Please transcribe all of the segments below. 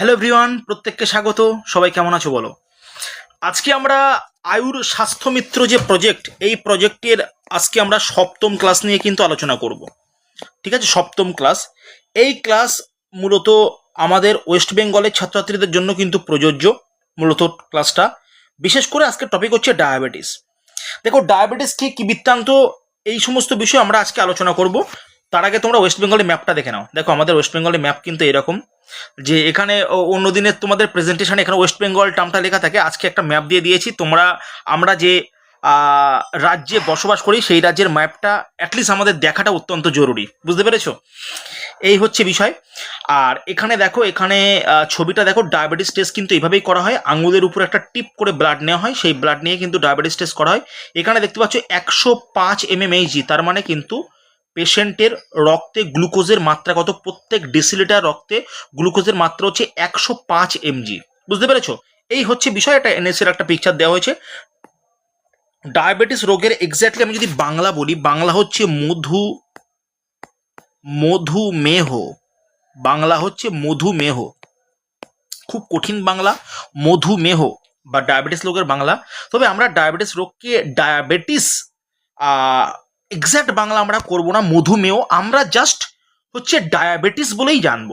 Hello everyone প্রত্যেককে স্বাগত। সবাই কেমন আছো বলো? আজকে আমরা আয়ুর স্বাস্থ্যমিত্র যে প্রজেক্ট এই প্রজেক্টের আজকে আমরা সপ্তম ক্লাস নিয়ে কিন্তু আলোচনা করব। ঠিক আছে? সপ্তম ক্লাস এই ক্লাস মূলত আমাদের ওয়েস্ট বেঙ্গলের ছাত্রছাত্রীদের জন্য কিন্তু প্রযোজ্য মূলত ক্লাসটা বিশেষ করে আজকে টপিক হচ্ছে ডায়াবেটিস দেখো ডায়াবেটিস ঠিক কী বৃত্তান্ত, এই সমস্ত বিষয় আমরা আজকে আলোচনা করব। তার আগে তোমরা ওয়েস্ট বেঙ্গলের ম্যাপটা দেখে নাও। দেখো, আমাদের ওয়েস্ট বেঙ্গলের ম্যাপ কিন্তু এরকম। যে এখানে অন্য দিনের তোমাদের প্রেজেন্টেশন এখানে ওয়েস্ট বেঙ্গল টার্মটা লেখা থাকে, আজকে একটা ম্যাপ দিয়ে দিয়েছি। তোমরা, আমরা যে রাজ্যে বসবাস করি, সেই রাজ্যের ম্যাপটা অ্যাটলিস্ট আমাদের দেখাটা অত্যন্ত জরুরি। বুঝতে পেরেছ? এই হচ্ছে বিষয়। আর এখানে দেখো, এখানে ছবিটা দেখো ডায়াবেটিস টেস্ট কিন্তু এইভাবেই করা হয়। আঙুলের উপর একটা টিপ করে ব্লাড নেওয়া হয়, সেই ব্লাড নিয়ে কিন্তু ডায়াবেটিস টেস্ট করা হয়। এখানে দেখতে পাচ্ছ, একশো পাঁচ এমএমএইচজি তার মানে কিন্তু পেশেন্টের রক্তে গ্লুকোজের মাত্রা কত? প্রত্যেক ডিসিলিটার রক্তে গ্লুকোজের মাত্রা হচ্ছে একশো পাঁচ এমজি বুঝতে পেরেছ? এই হচ্ছে বিষয় এটা এনএসের একটা পিকচার দেওয়া হয়েছে। ডায়াবেটিস রোগের এক্স্যাক্টলি আমি যদি বাংলা বলি, বাংলা হচ্ছে মধু, মধুমেহ। বাংলা হচ্ছে মধুমেহ। খুব কঠিন বাংলা, মধুমেহ বা ডায়াবেটিস রোগের বাংলা। তবে আমরা ডায়াবেটিস রোগকে ডায়াবেটিস এক্স্যাক্ট বাংলা আমরা করব না, মধুমেহ, আমরা জাস্ট হচ্ছে ডায়াবেটিস বলেই জানব।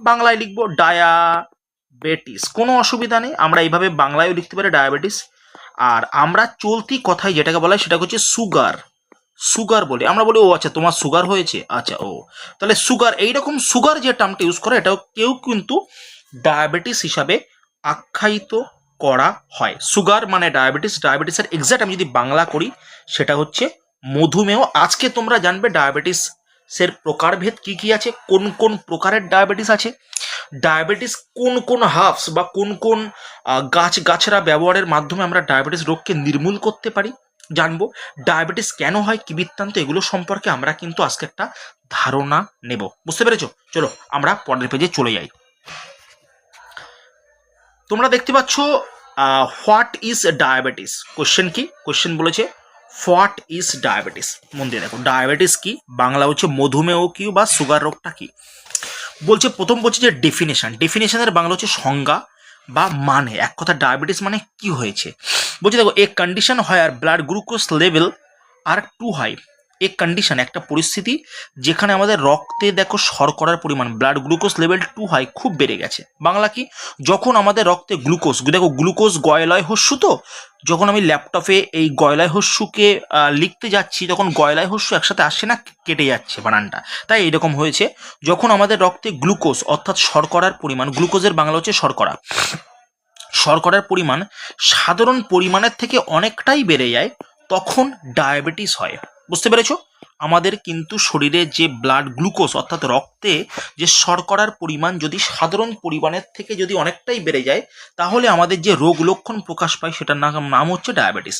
বাংলায় লিখব ডায়াবেটিস কোনো অসুবিধা নেই, আমরা এইভাবে বাংলায়ও লিখতে পারি ডায়াবেটিস আর আমরা চলতি কথায় যেটাকে বলা হয় সেটা হচ্ছে সুগার সুগার বলে। আমরা বলি, ও আচ্ছা তোমার সুগার হয়েছে? আচ্ছা ও। তাহলে সুগার এইরকম সুগার যে টার্মটা ইউজ করে, এটাও কেউ কিন্তু ডায়াবেটিস হিসাবে আখ্যায়িত করা হয়। সুগার মানে ডায়াবেটিস ডায়াবেটিসের এক্সাক্ট আমি যদি বাংলা করি, সেটা হচ্ছে মধুমেহ, আজকে তোমরা জানবে ডায়াবেটিস এর প্রকারভেদ কি কি আছে, কোন কোন প্রকারের ডায়াবেটিস আছে ডায়াবেটিস কোন কোন হার্বস বা কোন কোন গাছ গাছরা ব্যবহারের মাধ্যমে আমরা ডায়াবেটিস রোগকে নির্মূল করতে পারি, জানব ডায়াবেটিস কেন হয়, কি বৃত্তান্ত, এগুলো সম্পর্কে আমরা কিন্তু আজকে একটা ধারণা নেব, বুঝতে পেরেছ? চলো, আমরা পরের পেজে চলে যাই। তোমরা দেখতে পাচ্ছ হোয়াট ইজ ডায়াবেটিস কোশ্চেন কি? কোশ্চেন বলেছে হোয়াট ইজ ডায়াবেটিস মন দিয়ে দেখো ডায়াবেটিস কি? বাংলা হচ্ছে মধুমেহ কি বা সুগার রোগটা কি? বলছে, প্রথম বলছে যে ডেফিনেশন ডেফিনেশনের বাংলা হচ্ছে সংজ্ঞা বা মানে। এক কথা ডায়াবেটিস মানে কি হয়েছে? বলছে দেখো a condition where blood glucose level are too high a condition একটা পরিস্থিতি যেখানে আমাদের রক্তে দেখো শর্করার পরিমাণ blood glucose level too high খুব বেড়ে গেছে। বাংলা কি? যখন আমাদের রক্তে গ্লুকোজ দেখো গ্লুকোজ গয়লয় হস্যু তো, যখন আমি ল্যাপটপে এই গয়লায় হস্যুকে লিখতে যাচ্ছি, তখন গয়লায় হস্যু একসাথে আসছে না কেটে যাচ্ছে বানানটা? তাই এরকম হয়েছে, যখন আমাদের রক্তে গ্লুকোজ অর্থাৎ শর্করার পরিমাণ গ্লুকোজের বাংলা হচ্ছে শর্করা। শর্করার পরিমাণ সাধারণ পরিমাণের থেকে অনেকটাই বেড়ে যায়, তখন ডায়াবেটিস হয়। বুঝতে পেরেছ? আমাদের কিন্তু শরীরে যে ব্লাড গ্লুকোজ অর্থাৎ রক্তে যে শর্করার পরিমাণ যদি সাধারণ পরিমাণের থেকে যদি অনেকটাই বেড়ে যায়, তাহলে আমাদের যে রোগ লক্ষণ প্রকাশ পায় সেটার নাম নাম হচ্ছে ডায়াবেটিস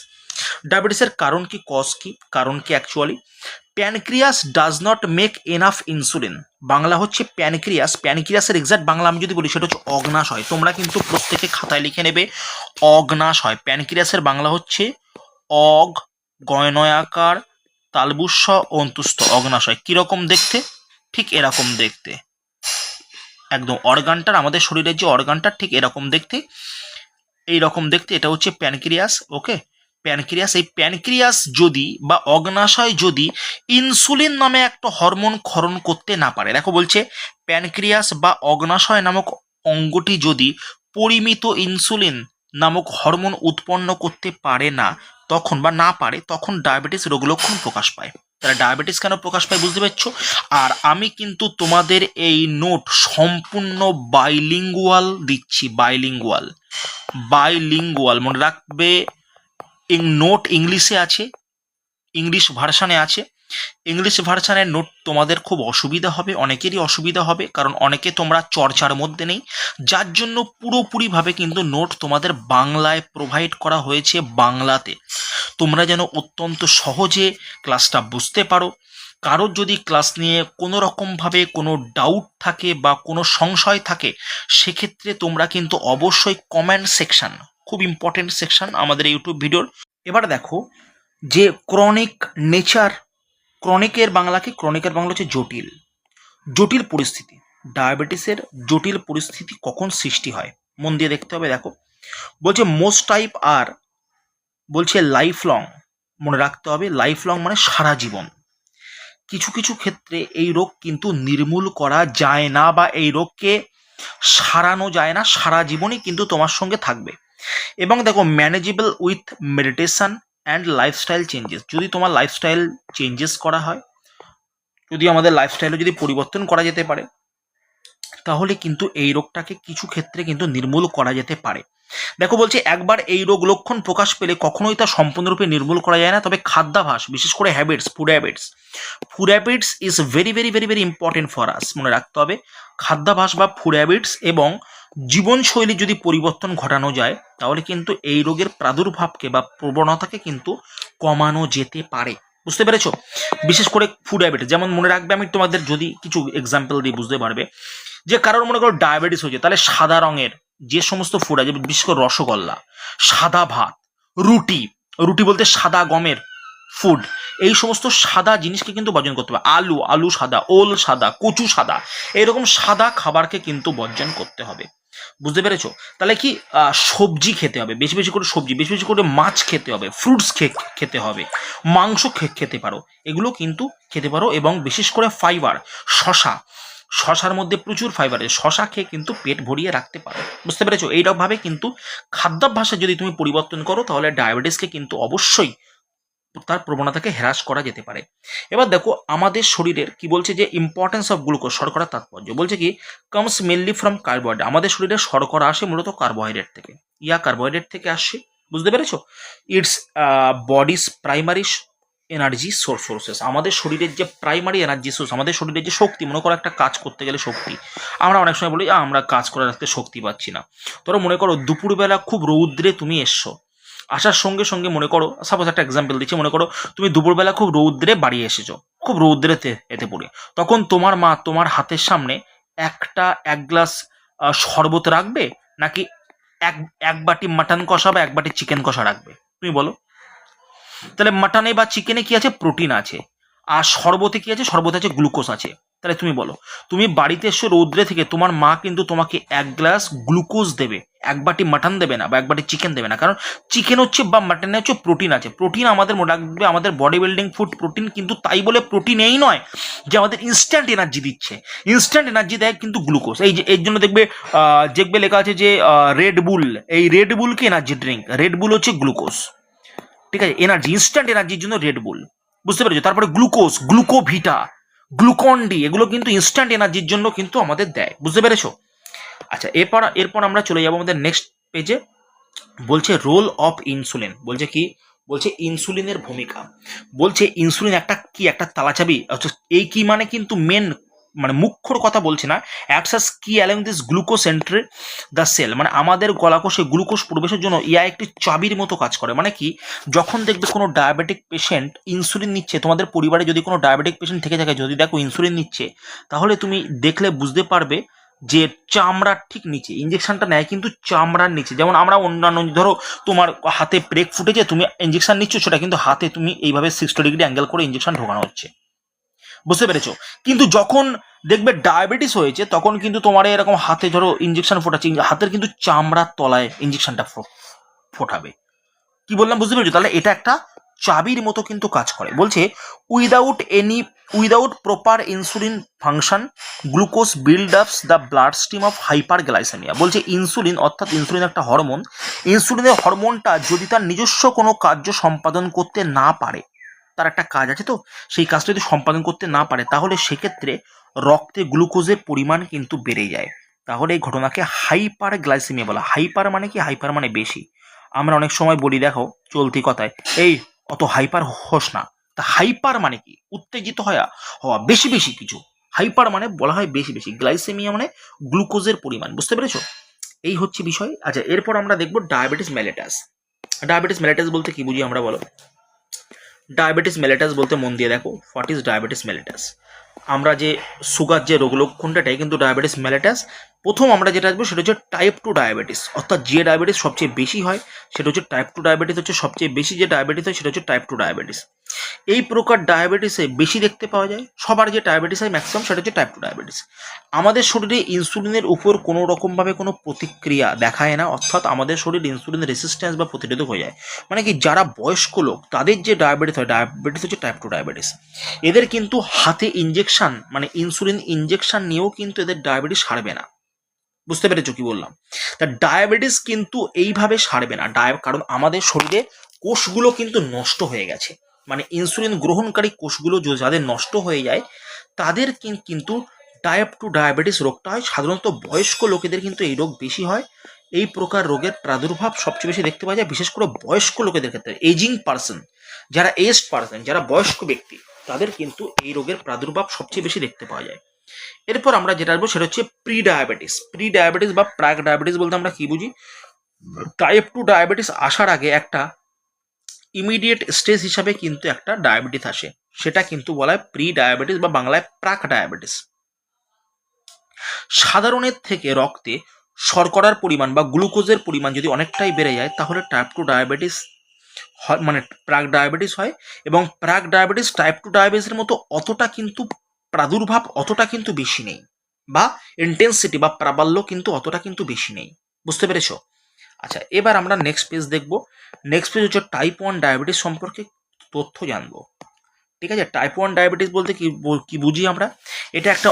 ডায়াবেটিসের কারণ কি কজ কি, কারণ কি actually pancreas does not make enough insulin Bangla হচ্ছে প্যানক্রিয়াস প্যানক্রিয়াসের এক্সাক্ট বাংলা আমি যদি বলি, সেটা হচ্ছে অগ্নাশয় তোমরা কিন্তু প্রত্যেকে খাতায় লিখে নেবে অগ্নাশয় প্যানক্রিয়াসের বাংলা হচ্ছে অগ গয়নয়াকার তালবুস্য অন্তুস্থ অগ্নাশয় কীরকম দেখতে? ঠিক এরকম দেখতে। একদম অর্গানটার, আমাদের শরীরের যে অর্গানটা ঠিক এরকম দেখতে। এই রকম দেখতে, এটা হচ্ছে প্যানক্রিয়াস, ওকে? প্যানক্রিয়াস, এই প্যানক্রিয়াস যদি বা অগ্নাশয় যদি ইনসুলিন নামে একটা হরমোন ক্ষরণ করতে না পারে, দেখো বলছে, প্যানক্রিয়াস বা অগ্নাশয় নামক অঙ্গটি যদি পরিমিত ইনসুলিন নামক হরমোন উৎপন্ন করতে পারে না তখন বা না পারে তখন ডায়াবেটিস রোগ লক্ষণ প্রকাশ পায়। তাহলে ডায়াবেটিস কেন প্রকাশ পায় বুঝতে পারছ? আর আমি কিন্তু তোমাদের এই নোট সম্পূর্ণ বাইলিঙ্গুয়াল দিচ্ছি বাইলিঙ্গুয়াল বাইলিঙ্গুয়াল মনে রাখবে নোট ইংলিশে আছে, ইংলিশ ভার্সানে আছে। ইংলিশ ভার্সানের নোট তোমাদের খুব অসুবিধা হবে, অনেকেরই অসুবিধা হবে, কারণ অনেকে তোমরা চর্চার মধ্যে নেই। যার জন্য পুরোপুরিভাবে কিন্তু নোট তোমাদের বাংলায় প্রোভাইড করা হয়েছে বাংলাতে। তোমরা যেন অত্যন্ত সহজে ক্লাসটা বুঝতে পারো। কারোর যদি ক্লাস নিয়ে কোনো রকমভাবে কোনো ডাউট থাকে বা কোনো সংশয় থাকে, সেক্ষেত্রে তোমরা কিন্তু অবশ্যই কমেন্ট সেকশন খুব ইম্পর্টেন্ট সেকশন আমাদের ইউটিউব ভিডিওর এবার দেখো যে ক্রনিক নেচার ক্রনিকের বাংলা কি? ক্রনিকের বাংলা হচ্ছে জটিল। জটিল পরিস্থিতি। ডায়াবেটিসের জটিল পরিস্থিতি কখন সৃষ্টি হয়? মন দিয়ে দেখতে হবে, দেখো। বলছে মোস্ট টাইপ আর বলছে লাইফ লং মনে রাখতে হবে লাইফ লং মানে সারা জীবন। কিছু কিছু ক্ষেত্রে এই রোগ কিন্তু নির্মূল করা যায় না বা এই রোগকে সারানো যায় না, সারা জীবনই কিন্তু তোমার সঙ্গে থাকবে। এবং দেখো manageable with meditation and lifestyle changes যদি তোমার লাইফস্টাইল চেঞ্জেস করা হয়, যদি আমাদের লাইফস্টাইলে যদি পরিবর্তন করা যেতে পারে তাহলে কিন্তু এই রোগটাকে কিছু ক্ষেত্রে কিন্তু নির্মূল করা যেতে পারে। দেখো বলছে, একবার এই রোগ লক্ষণ প্রকাশ পেলে কখনোই তা সম্পূর্ণরূপে নির্মূল করা যায় না, তবে খাদ্যাভাস, বিশেষ করে habits food habits food habits is very very very very important for us মনে রাখতে হবে, খাদ্যাভাস বা ফুড হ্যাবিটস এবং জীবনশৈলী যদি পরিবর্তন ঘটানো যায়, তাহলে কিন্তু এই রোগের প্রাদুর্ভাবকে বা প্রবণতাকে কিন্তু কমানো যেতে পারে। বুঝতে পেরেছ? বিশেষ করে ফুড হ্যাবিট যেমন মনে রাখবে আমি তোমাদের যদি কিছু এক্সাম্পল দিয়ে বুঝতে পারবে। যে কারোর মনে করো ডায়াবেটিস হয়েছে, তাহলে সাদা রঙের যে সমস্ত ফুড আছে বিশেষ করে রসগোল্লা, সাদা ভাত, রুটি রুটি বলতে সাদা গমের ফুড এই সমস্ত সাদা জিনিসকে কিন্তু বর্জন করতে হবে। আলু আলু সাদা, ওল সাদা, কচু সাদা, এরকম সাদা খাবারকে কিন্তু বর্জন করতে হবে। বুঝতে পেরেছ? তাহলে কি সবজি খেতে হবে, বেশি বেশি করে সবজি, বেশি বেশি করে মাছ খেতে হবে ফ্রুটস খেতে হবে, মাংস খেতে পারো, এগুলো কিন্তু খেতে পারো এবং বিশেষ করে ফাইবার শশা শশার মধ্যে প্রচুর ফাইবার আছে শশা খেয়ে কিন্তু পেট ভরিয়ে রাখতে পারো। বুঝতে পেরেছ? এইরকমভাবে কিন্তু খাদ্যাভ্যাসে যদি তুমি পরিবর্তন করো, তাহলে ডায়াবেটিসকে কিন্তু অবশ্যই তার প্রবণতাকে হ্রাস করা যেতে পারে। এবার দেখো, আমাদের শরীরের কি বলছে যে ইম্পর্টেন্স অফ গ্লুকোজ শর্করার তাৎপর্য। বলছে কি কামস মেনলি ফ্রম কার্বোহাইড্রেট আমাদের শরীরে শর্করা আসে মূলত কার্বোহাইড্রেট থেকে। ইয়া কার্বোহাইড্রেট থেকে আসে। বুঝতে পেরেছ? It's body's primary energy source sources আমাদের শরীরের যে প্রাইমারি এনার্জি সোর্স আমাদের শরীরের যে শক্তি মনে করো একটা কাজ করতে গেলে শক্তি। আমরা অনেক সময় বলি "আ, আমরা কাজ করে রাখতে শক্তি পাচ্ছি না। তোরা মনে করো দুপুরবেলা খুব রৌদ্রে তুমি এসছো। আসার সঙ্গে সঙ্গে মনে করো সাপোজ একটা এক্সাম্পল দিচ্ছি মনে করো তুমি দুপুরবেলা খুব রৌদ্রে বাড়ি এসেছ খুব রৌদ্রেতে এতে পড়ে। তখন তোমার মা তোমার হাতের সামনে একটা এক গ্লাস শরবত রাখবে নাকি এক এক বাটি মাটন কষা বা এক বাটি চিকেন কষা রাখবে? তুমি বলো। তাহলে মাটনে বা চিকেনে কি আছে? প্রোটিন আছে। আর শরবতে কি আছে? শরবতে আছে গ্লুকোজ আছে। তাহলে তুমি বলো, তুমি বাড়িতে এসে রৌদ্রে থেকে, তোমার মা কিন্তু তোমাকে এক গ্লাস গ্লুকোজ দেবে। এক বাটি মাটন দেবে না বা এক বাটি চিকেন দেবে না। কারণ চিকেন হচ্ছে বা মাটনে হচ্ছে প্রোটিন আছে। প্রোটিন আমাদের রাখবে, আমাদের বডি বিল্ডিং ফুড প্রোটিন কিন্তু তাই বলে প্রোটিন এই নয় যে আমাদের ইনস্ট্যান্ট এনার্জি দিচ্ছে। ইনস্ট্যান্ট এনার্জি দেয় কিন্তু গ্লুকোজ এই যে, এর জন্য দেখবে দেখবে লেখা আছে যে রেড বুল এই রেড বুলকে এনার্জি ড্রিঙ্ক রেড বুল হচ্ছে গ্লুকোজ ঠিক আছে? এনার্জি ইনস্ট্যান্ট এনার্জির জন্য রেড বুল বুঝতে পেরেছ? তারপরে গ্লুকোজ গ্লুকোভিটা গ্লুকন ডি এগুলো কিন্তু ইনস্ট্যান্ট এনার্জির জন্য কিন্তু আমাদের দেয়, বুঝতে পেরেছ? আচ্ছা এরপর এরপর আমরা চলে যাব আমাদের নেক্সট পেজে বলছে রোল অফ ইনসুলিন বলছে কি? বলছে ইনসুলিনের ভূমিকা। বলছে ইনসুলিন একটা কি? একটা তালাচাবি। এই কি মানে কিন্তু মেন মানে মুখ্যর কথা বলছে না অ্যাক্সাস কি along this glucose entry the cell মানে আমাদের গলাকোষে গ্লুকোজ প্রবেশের জন্য ইয়া একটি চাবির মতো কাজ করে। মানে কি? যখন দেখবে কোনো ডায়াবেটিক পেশেন্ট ইনসুলিন নিচ্ছে, তোমাদের পরিবারে যদি কোনো ডায়াবেটিক পেশেন্ট থেকে থাকে, যদি দেখো ইনসুলিন নিচ্ছে, তাহলে তুমি দেখলে বুঝতে পারবে যে চামড়ার ঠিক নিচে ইঞ্জেকশনটা নেয় কিন্তু চামড়ার নিচে। যেমন আমরা অন্যান্য ধরো তোমার হাতে ব্রেক ফুটেছে তুমি ইঞ্জেকশন নিচ্ছ সেটা কিন্তু হাতে তুমি এইভাবে সিক্সটি ডিগ্রি অ্যাঙ্গেল করে ইঞ্জেকশন ঢোকানো হচ্ছে। বুঝতে পেরেছ? কিন্তু যখন দেখবে ডায়াবেটিস হয়েছে, তখন কিন্তু তোমার এরকম হাতে ধরো ইঞ্জেকশন ফোটাচ্ছে হাতের কিন্তু চামড়ার তলায় ইঞ্জেকশনটা ফোটাবে। কি বললাম, বুঝতে পেরেছ? তাহলে এটা একটা চাবির মতো কিন্তু কাজ করে। বলছে without any without proper insulin function glucose build ups the bloodstream of hyperglycaemia বলছে ইনসুলিন অর্থাৎ ইনসুলিন একটা হরমোন ইনসুলিনের হরমোনটা যদি তার নিজস্ব কোনো কার্য সম্পাদন করতে না পারে তার একটা কাজ আছে তো, সেই কাজটা যদি সম্পাদন করতে না পারে, তাহলে সেক্ষেত্রে রক্তে গ্লুকোজের পরিমাণ কিন্তু বেড়ে যায়। তাহলে এই ঘটনাকে হাইপার গ্লাইসেমিয়া বলা হাইপার মানে কি? হাইপার মানে বেশি। আমরা অনেক সময় বলি, দেখো, চলতি কথায়, এই, অত হাইপার হোস না। তা হাইপার মানে কি? উত্তেজিত হওয়া হওয়া, বেশি বেশি কিছু। হাইপার মানে বলা হয় বেশি বেশি। গ্লাইসেমিয়া মানে গ্লুকোজের পরিমাণ, বুঝতে পেরেছ? এই হচ্ছে বিষয়। আচ্ছা এরপর আমরা দেখব ডায়াবেটিস মেলেটাস। ডায়াবেটিস মেলেটাস বলতে কি বুঝি আমরা, বলো? ডায়াবেটিস মেলেটাস বলতে মন দিয়ে দেখো হোয়াট ইজ ডায়াবেটিস মেলেটাস আমরা যে সুগার যে রোগ লক্ষণটা এটাই কিন্তু ডায়াবেটিস মেলেটাস প্রথম আমরা যেটা আসব সেটা হচ্ছে টাইপ টু ডায়াবেটিস অর্থাৎ যে ডায়াবেটিস সবচেয়ে বেশি হয়, সেটা হচ্ছে টাইপ টু ডায়াবেটিস হচ্ছে সবচেয়ে বেশি যে ডায়াবেটিস হয়, সেটা হচ্ছে টাইপ টু ডায়াবেটিস এই প্রকার ডায়াবেটিসে বেশি দেখতে পাওয়া যায়, সবার যে ডায়াবেটিস হয় ম্যাক্সিমাম সেটা হচ্ছে টাইপ টু ডায়াবেটিস আমাদের শরীরে ইনসুলিনের উপর কোনো রকমভাবে কোনো প্রতিক্রিয়া দেখায় না, অর্থাৎ আমাদের শরীর ইনসুলিন রেসিস্ট্যান্স বা প্রতিরোধক হয়ে যায়। মানে কি, যারা বয়স্ক লোক, তাদের যে ডায়াবেটিস হয় ডায়াবেটিস হচ্ছে টাইপ টু ডায়াবেটিস এদের কিন্তু হাতে ইঞ্জেকশন মানে ইনসুলিন ইঞ্জেকশন নিয়েও কিন্তু এদের ডায়াবেটিস সারবে না। বুঝতে পেরেছ কি বললাম? তা ডায়াবেটিস কিন্তু এইভাবে সারবে না। ডায় কারণ আমাদের শরীরে কোষগুলো কিন্তু নষ্ট হয়ে গেছে। মানে ইনসুলিন গ্রহণকারী কোষগুলো যাদের নষ্ট হয়ে যায়, তাদের কিন- কিন্তু টাইপ টু ডায়াবেটিস রোগটা হয়। সাধারণত বয়স্ক লোকেদের কিন্তু এই রোগ বেশি হয়। এই প্রকার রোগের প্রাদুর্ভাব সবচেয়ে বেশি দেখতে পাওয়া যায়, বিশেষ করে বয়স্ক লোকেদের ক্ষেত্রে। এজিং পার্সন যারা এজড পার্সন যারা বয়স্ক ব্যক্তি, তাদের কিন্তু এই রোগের প্রাদুর্ভাব সবচেয়ে বেশি দেখতে পাওয়া যায়। এরপর আমরা যেটা আসব সেটা হচ্ছে প্রি ডায়াবেটিস প্রি ডায়াবেটিস বা প্রাক ডায়াবেটিস বলতে আমরা কি বুঝি? টাইপ টু ডায়াবেটিস আসার আগে একটা ইমিডিয়েট স্টেজ হিসাবে কিন্তু একটা ডায়াবেটিস আসে। সেটা কিন্তু বলা হয় প্রি ডায়াবেটিস বা বাংলায় প্রাক ডায়াবেটিস সাধারণের থেকে রক্তে শর্করার পরিমাণ বা গ্লুকোজের পরিমাণ যদি অনেকটাই বেড়ে যায়, তাহলে টাইপ টু ডায়াবেটিস মানে প্রাক ডায়াবেটিস হয় এবং প্রাক ডায়াবেটিস টাইপ টু ডায়াবেটিসের মতো অতটা কিন্তু প্রাদুর্ভাব অতটা কিন্তু বেশি নেই, বা ইন্টেন্সিটি বা প্রাবল্য কিন্তু অতটা কিন্তু বেশি নেই। বুঝতে পেরেছ? আচ্ছা এবার আমরা নেক্সট পেজ দেখব। নেক্সট পেজ হচ্ছে টাইপ ওয়ান ডায়াবেটিস সম্পর্কে তথ্য জানব। ঠিক আছে? টাইপ ওয়ান ডায়াবেটিস বলতে কি কি বুঝি আমরা? এটা একটা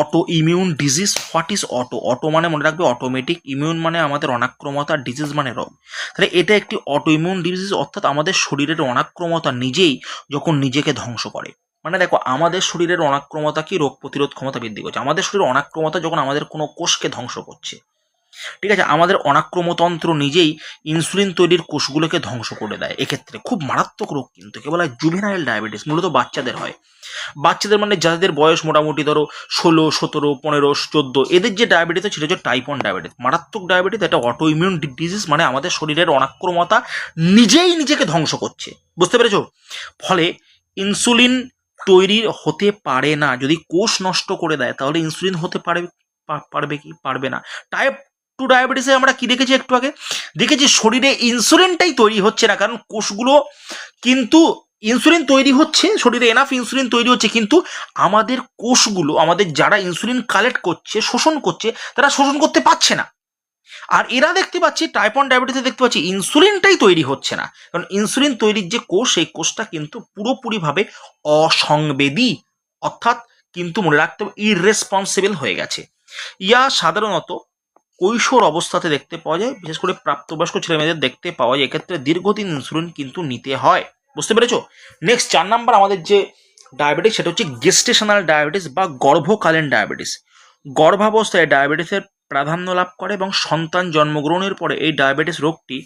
autoimmune disease what is auto auto মানে মনে রাখবে অটোমেটিক ইমিউন মানে আমাদের অনাক্রমতা ডিজিজ মানে রোগ। তাহলে এটা একটি অটো ইমিউন ডিজিজ অর্থাৎ আমাদের শরীরের অনাক্রমতা নিজেই যখন নিজেকে ধ্বংস করে। মানে দেখো, আমাদের শরীরের অনাক্রমতা কি? রোগ প্রতিরোধ ক্ষমতা বৃদ্ধি করছে। আমাদের শরীরের অনাক্রমতা যখন আমাদের কোনো কোষকে ধ্বংস করছে, ঠিক আছে? আমাদের অনাক্রমতন্ত্র নিজেই ইনসুলিন তৈরির কোষগুলোকে ধ্বংস করে দেয়। এক্ষেত্রে খুব মারাত্মক রোগ কিন্তু, কেবল জুভেনাইল ডায়াবেটিস মূলত বাচ্চাদের হয়। বাচ্চাদের মানে যাদের বয়স মোটামুটি ধরো ষোলো, সতেরো, পনেরো, চোদ্দ, এদের যে ডায়াবেটিস সেটা হচ্ছে টাইপ ওয়ান ডায়াবেটিস মারাত্মক ডায়াবেটিস এটা অটো ইমিউন ডিজিজ মানে আমাদের শরীরের অনাক্রমতা নিজেই নিজেকে ধ্বংস করছে। বুঝতে পেরেছ? ফলে ইনসুলিন তৈরি হতে পারে না। যদি কোষ নষ্ট করে দেয়, তাহলে ইনসুলিন হতে পারে, পা- পারবে কি, পারবে না। টাইপ টু ডায়াবেটিসে আমরা কি দেখেছি একটু আগে? দেখেছি শরীরে ইনসুলিনটাই তৈরি হচ্ছে না, কারণ কোষগুলো কিন্তু ইনসুলিন তৈরি হচ্ছে, শরীরে এনাফ ইনসুলিন তৈরি হচ্ছে, কিন্তু আমাদের কোষগুলো, আমাদের যারা ইনসুলিন কালেক্ট করছে, শোষণ করছে, তারা শোষণ করতে পারছে না। আর এরা দেখতে পাচ্ছি টাইপন ডায়াবেটিসে দেখতে পাচ্ছি ইনসুলিনটাই তৈরি হচ্ছে না। কারণ ইনসুলিন তৈরির যে কোষ, সেই কোষটা কিন্তু পুরোপুরিভাবে অসংবেদী। অর্থাৎ কিন্তু মনে রাখতে হবে ইররেসপন্সিবল হয়ে গেছে। ইয়া সাধারণত কৈশোর অবস্থাতে দেখতে পাওয়া যায়, বিশেষ করে প্রাপ্তবয়স্ক ছেলেমেয়েদের দেখতে পাওয়া যায়, এক্ষেত্রে দীর্ঘদিন ইনসুলিন কিন্তু নিতে হয়। বুঝতে পেরেছ? নেক্সট চার নাম্বার আমাদের যে ডায়াবেটিস সেটা হচ্ছে গেস্টেশনাল ডায়াবেটিস বা গর্ভকালীন ডায়াবেটিস গর্ভাবস্থায় ডায়াবেটিসের প্রাধান্য লাভ করে এবং সন্তান জন্মগ্রহণের পরে এই ডায়াবেটিস রোগটি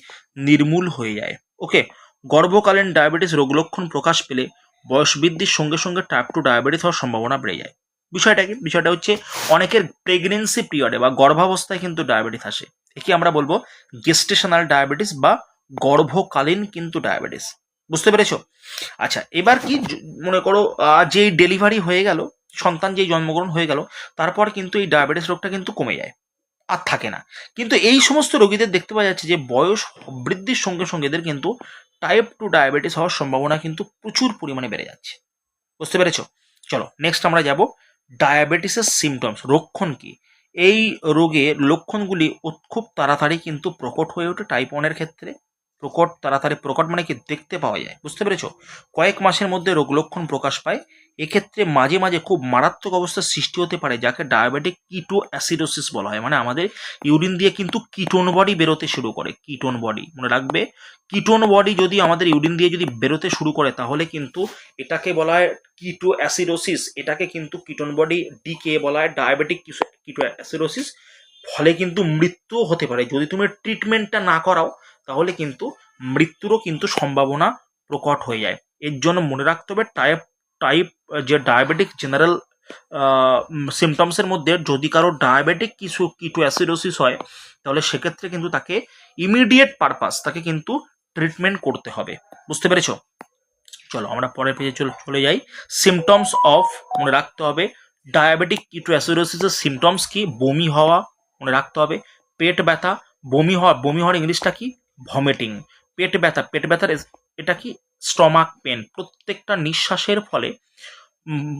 নির্মূল হয়ে যায়। ওকে গর্ভকালীন ডায়াবেটিস রোগ লক্ষণ প্রকাশ পেলে বয়স বৃদ্ধির সঙ্গে সঙ্গে টাইপ টু ডায়াবেটিস হওয়ার সম্ভাবনা বেড়ে যায়। বিষয়টা কি? বিষয়টা হচ্ছে অনেকের প্রেগনেন্সি পিরিয়ডে বা গর্ভাবস্থায় কিন্তু ডায়াবেটিস আসে। একে আমরা বলব গেস্টেশনাল ডায়াবেটিস বা গর্ভকালীন কিন্তু ডায়াবেটিস বুঝতে পেরেছ? আচ্ছা এবার কি মনে করো যেই ডেলিভারি হয়ে গেল, সন্তান যেই জন্মগ্রহণ হয়ে গেল, তারপর কিন্তু এই ডায়াবেটিস রোগটা কিন্তু কমে যায়। আর থাকে না। কিন্তু এই সমস্ত রোগীদের দেখতে পাওয়া যাচ্ছে যে, বয়স বৃদ্ধির সঙ্গে সঙ্গে এদের কিন্তু টাইপ টু ডায়াবেটিস হওয়ার সম্ভাবনা কিন্তু প্রচুর পরিমাণে বেড়ে যাচ্ছে। বুঝতে পেরেছ? চলো নেক্সট আমরা যাব ডায়াবেটিসের সিমটমস লক্ষণ কি? এই রোগের লক্ষণগুলি খুব তাড়াতাড়ি কিন্তু প্রকট হয়ে ওঠে টাইপ ওয়ানের ক্ষেত্রে। প্রকট, তাড়াতাড়ি প্রকট মানে কি দেখতে পাওয়া যায়। বুঝতে পেরেছ? কয়েক মাসের মধ্যে রোগ লক্ষণ প্রকাশ পায়। এক্ষেত্রে মাঝে মাঝে খুব মারাত্মক অবস্থার সৃষ্টি হতে পারে, যাকে ডায়াবেটিক কিটো অ্যাসিডোসিস বলা হয়। মানে আমাদের ইউরিন দিয়ে কিন্তু কিটোন বডি বেরোতে শুরু করে কিটোন বডি মনে রাখবে? কিটোন বডি যদি আমাদের ইউরিন দিয়ে যদি বেরোতে শুরু করে, তাহলে কিন্তু এটাকে বলা হয় কিটো অ্যাসিডোসিস এটাকে কিন্তু কিটোন বডি ডিকে বলা হয় ডায়াবেটিক কিটো অ্যাসিডোসিস ফলে কিন্তু মৃত্যুও হতে পারে। যদি তুমি ট্রিটমেন্টটা না করাও, তাহলে কিন্তু মৃত্যুরও কিন্তু সম্ভাবনা প্রকট হয়ে যায়। এর জন্য মনে রাখতে হবে টাইপ টাইপ যে ডায়াবেটিক জেনারেল সিমটমসের মধ্যে যদি কারও ডায়াবেটিক কিছু কিটো অ্যাসিডোসিস হয়, তাহলে সেক্ষেত্রে কিন্তু তাকে ইমিডিয়েট পারপাস তাকে কিন্তু ট্রিটমেন্ট করতে হবে। বুঝতে পেরেছ? চলো, আমরা পরের পেজে চলে যাই। সিমটমস অফ মনে রাখতে হবে ডায়াবেটিক কিটো অ্যাসিডোসিসের সিমটমস কি? বমি হওয়া, মনে রাখতে হবে। পেট ব্যথা, বমি হওয়া, বমি হওয়ার ইংলিশটা কি? ভমিটিং পেট ব্যথা, পেট ব্যথার এটা কি স্টমাক পেন, প্রত্যেকটা নিঃশ্বাসের ফলে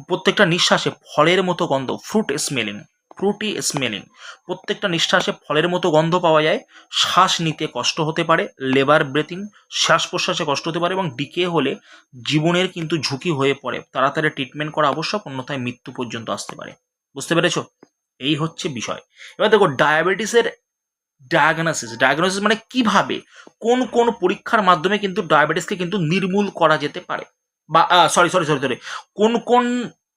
প্রত্যেকটা নিঃশ্বাসে ফলের মতো গন্ধ ফ্রুট স্মেলিং ফ্রুটি স্মেলিং প্রত্যেকটা নিঃশ্বাসে ফলের মতো গন্ধ পাওয়া যায়। শ্বাস নিতে কষ্ট হতে পারে লেবার ব্রেথিং শ্বাস প্রশ্বাসে কষ্ট হতে পারে এবং ডিকে হলে জীবনের কিন্তু ঝুঁকি হয়ে পড়ে। তাড়াতাড়ি ট্রিটমেন্ট করা আবশ্যক, অন্যথায় মৃত্যু পর্যন্ত আসতে পারে। বুঝতে পেরেছ? এই হচ্ছে বিষয়। এবার দেখো ডায়াবেটিসের ডায়াগনোসিস ডায়াগনোসিস মানে কীভাবে? কোন কোন পরীক্ষার মাধ্যমে কিন্তু ডায়াবেটিসকে কিন্তু নির্মূল করা যেতে পারে? বা সরি সরি সরি সরি কোন কোন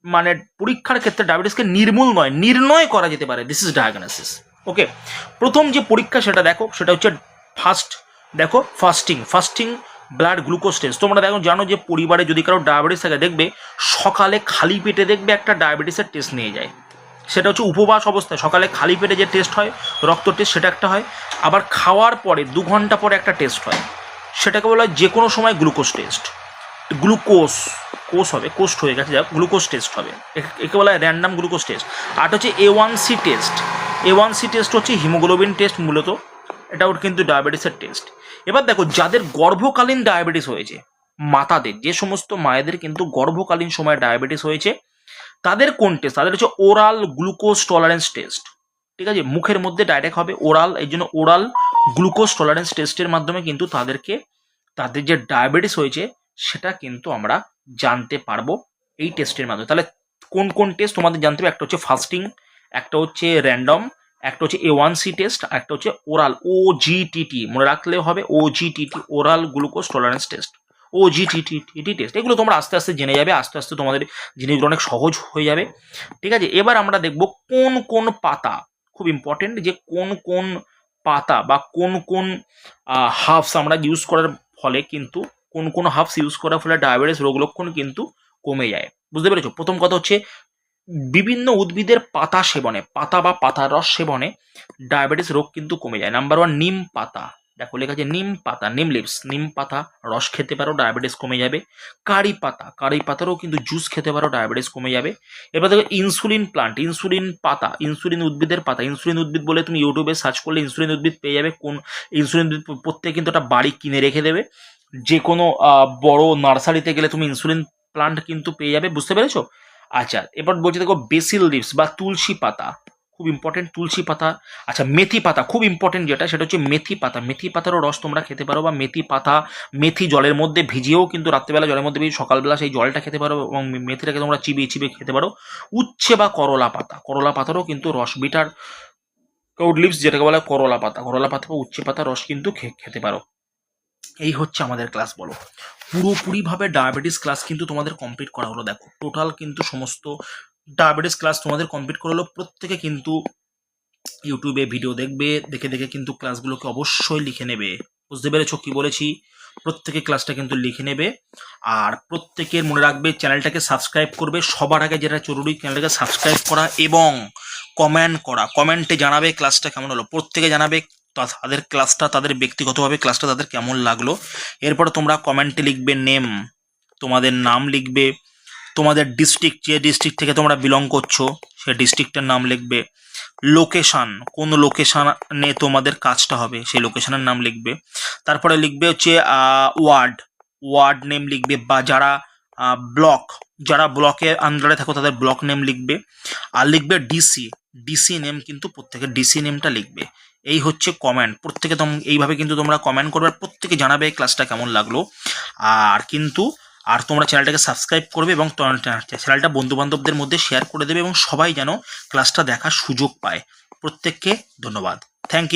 মানে পরীক্ষার ক্ষেত্রে ডায়াবেটিসকে নির্মূল নয়, নির্ণয় করা যেতে পারে। দিস ইজ ডায়াগনোসিস ওকে প্রথম যে পরীক্ষা সেটা দেখো, সেটা হচ্ছে ফার্স্ট দেখো fasting fasting blood glucose test তোমরা দেখো, জানো যে পরিবারে যদি কারও ডায়াবেটিস থাকে, দেখবে সকালে খালি পেটে দেখবে একটা ডায়াবেটিসের টেস্ট নিয়ে যায়। সেটা হচ্ছে উপবাস অবস্থায়। সকালে খালি পেটে যে টেস্ট হয়, রক্ত টেস্ট সেটা একটা হয়। আবার খাওয়ার পরে দু ঘণ্টা পরে একটা টেস্ট হয়। সেটাকে বলা হয় যে কোনো সময় গ্লুকোজ টেস্ট গ্লুকোজ কোষ হবে কোস্ট হয়ে গেছে যা গ্লুকোজ টেস্ট হবে। একে- বলা হয় র্যান্ডাম গ্লুকোজ টেস্ট আর হচ্ছে A one C test A one C test হচ্ছে হিমোগ্লোবিন টেস্ট মূলত। এটাও কিন্তু ডায়াবেটিসের টেস্ট এবার দেখো, যাদের গর্ভকালীন ডায়াবেটিস হয়েছে, মাতাদের, যে সমস্ত মায়েদের কিন্তু গর্ভকালীন সময়ে ডায়াবেটিস হয়েছে তাদের কোন টেস্ট তাদের হচ্ছে ওরাল গ্লুকোজ টলারেন্স টেস্ট ঠিক আছে? মুখের মধ্যে ডাইরেক্ট হবে ওরাল এই জন্য ওরাল গ্লুকোজ টলারেন্স টেস্টের মাধ্যমে কিন্তু তাদেরকে, তাদের যে ডায়াবেটিস হয়েছে, সেটা কিন্তু আমরা জানতে পারব এই টেস্টের মাধ্যমে। তাহলে কোন কোন টেস্ট তোমাদের জানতে হবে? একটা হচ্ছে ফাস্টিং একটা হচ্ছে র্যান্ডম একটা হচ্ছে এ ওয়ান সি টেস্ট একটা হচ্ছে ওরাল ও জি জিটিটি মনে রাখলে হবে O GTT oral glucose tolerance test O GTT test এগুলো তোমরা আস্তে আস্তে জেনে যাবে, আস্তে আস্তে তোমাদের জিনিসগুলো অনেক সহজ হয়ে যাবে। ঠিক আছে? এবার আমরা দেখব কোন কোন পাতা খুব ইম্পর্টেন্ট যে কোন কোন পাতা বা কোন কোন হাফস আমরা ইউজ করার ফলে কিন্তু, কোন কোন হাফস ইউজ করার ফলে ডায়াবেটিস রোগ লক্ষণ কিন্তু কমে যায়। বুঝতে পেরেছ? প্রথম কথা হচ্ছে, বিভিন্ন উদ্ভিদের পাতা সেবনে, পাতা বা পাতার রস সেবনে ডায়াবেটিস রোগ কিন্তু কমে যায়। নাম্বার ওয়ান নিম পাতা। দেখো লেখা আছে নিম পাতা, নিম লিভস নিম পাতা, রস খেতে পারো ডায়াবেটিস কমে যাবে। কারি পাতা, কারি পাতারও কিন্তু জুস খেতে পারো ডায়াবেটিস কমে যাবে। এবার দেখো ইনসুলিন প্লান্ট ইনসুলিন পাতা ইনসুলিন উদ্ভিদের পাতা ইনসুলিন উদ্ভিদ বলে তুমি ইউটিউবে সার্চ করলে ইনসুলিন উদ্ভিদ পেয়ে যাবে, কোন ইনসুলিন উদ্ভিদ প্রত্যেকে কিন্তু একটা বাড়ি কিনে রেখে দেবে। যে কোনো বড় নার্সারিতে গেলে তুমি ইনসুলিন প্লান্ট কিন্তু পেয়ে যাবে, বুঝতে পেরেছ? আচ্ছা এবার বলছি দেখো বেসিল লিভস বা তুলসী পাতা খুব ইম্পর্টেন্ট তুলসী পাতা। আচ্ছা মেথি পাতা, খুব ইম্পর্টেন্ট যেটা, সেটা হচ্ছে মেথি পাতা। মেথি পাতারও রস তোমরা খেতে পারো বা মেথি পাতা, মেথি জলের মধ্যে ভিজিয়েও কিন্তু রাত্রেবেলা জলের মধ্যে ভিজিয়ে সকালবেলা সেই জলটা খেতে পারো এবং মেথিটাকে তোমরা চিবিয়ে চিবিয়ে খেতে পারো। উচ্ছে বা করলা পাতা, করলা পাতারও কিন্তু রস বিটার কাউড লিভস যেটাকে বলা করলা পাতা। করলা পাতা বা উচ্ছে পাতা রস কিন্তু খেতে পারো। এই হচ্ছে আমাদের ক্লাস বলো। পুরোপুরিভাবে ডায়াবেটিস ক্লাস কিন্তু তোমাদের কমপ্লিট করা হলো। দেখো টোটাল কিন্তু সমস্ত ডায়াবেটিস ক্লাস তোমাদের কমপ্লিট করা হলো প্রত্যেকে কিন্তু ইউটিউবে ভিডিও দেখবে, দেখে দেখে কিন্তু ক্লাসগুলোকে অবশ্যই লিখে নেবে। বুঝতে পেরেছ কি বলেছি? প্রত্যেকে ক্লাসটা কিন্তু লিখে নেবে। আর প্রত্যেকের মনে রাখবে চ্যানেলটাকে সাবস্ক্রাইব করবে। সবার আগে যেটা জরুরি চ্যানেলটাকে সাবস্ক্রাইব করা এবং কমেন্ট করা। কমেন্টে জানাবে ক্লাসটা কেমন হলো। প্রত্যেকে জানাবে তাদের ক্লাসটা তাদের ব্যক্তিগতভাবে ক্লাসটা তাদের কেমন লাগল। এরপরে তোমরা কমেন্টে লিখবে নেম তোমাদের নাম লিখবে। তোমাদের ডিস্ট্রিক্ট যে ডিস্ট্রিক্ট থেকে তোমরা বিলং করছ, সেই ডিস্ট্রিক্টের নাম লিখবে লোকেশান কোন লোকেশানে তোমাদের কাজটা হবে, সেই লোকেশানের নাম লিখবে। তারপরে লিখবে হচ্ছে ওয়ার্ড ওয়ার্ড নেম লিখবে বা যারা ব্লক যারা ব্লকের আন্ডারে থাকো তাদের ব্লক নেম লিখবে। আর লিখবে ডিসি ডিসি নেম কিন্তু প্রত্যেকে ডিসি নেমটা লিখবে। এই হচ্ছে কমেন্ট প্রত্যেকে এইভাবে কিন্তু তোমরা কমেন্ট করবে প্রত্যেকে জানাবে ক্লাসটা কেমন লাগল। আর কিন্তু আর তোমরা চ্যানেলটাকে সাবস্ক্রাইব করবে এবং চ্যানেলটা বন্ধুবান্ধবদের মধ্যে শেয়ার করে দেবে এবং সবাই যেন ক্লাসটা দেখার সুযোগ পায়। প্রত্যেককে ধন্যবাদ। Thank you